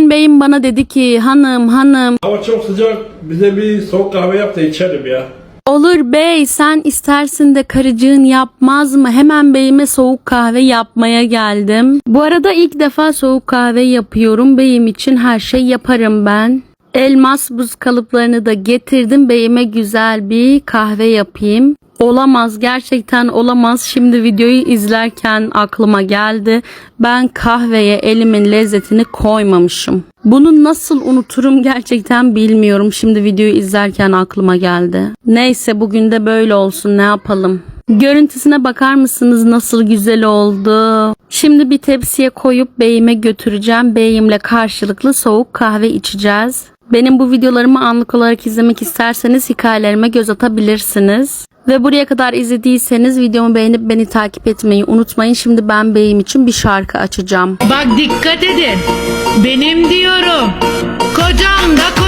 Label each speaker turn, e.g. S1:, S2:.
S1: Beyim bana dedi ki hanım hanım
S2: Hava çok sıcak. Bize bir soğuk kahve yap da içelim ya.
S1: olur bey sen istersin de karıcığın yapmaz mı? Hemen beyime soğuk kahve yapmaya geldim. Bu arada ilk defa soğuk kahve yapıyorum. Beyim için her şey yaparım ben. Elmas buz kalıplarını da getirdim. Beyime güzel bir kahve yapayım. Olamaz gerçekten olamaz. Şimdi videoyu izlerken aklıma geldi. Ben kahveye elimin lezzetini koymamışım. Bunu nasıl unuturum gerçekten bilmiyorum. Şimdi videoyu izlerken aklıma geldi. Neyse bugün de böyle olsun ne yapalım. Görüntüsüne bakar mısınız nasıl güzel oldu. Şimdi bir tepsiye koyup beyime götüreceğim. Beyimle karşılıklı soğuk kahve içeceğiz. Benim bu videolarımı anlık olarak izlemek isterseniz hikayelerime göz atabilirsiniz. Ve buraya kadar izlediyseniz videomu beğenip beni takip etmeyi unutmayın. Şimdi ben beyim için bir şarkı açacağım.
S3: Bak dikkat edin. Benim diyorum. Kocam da ko-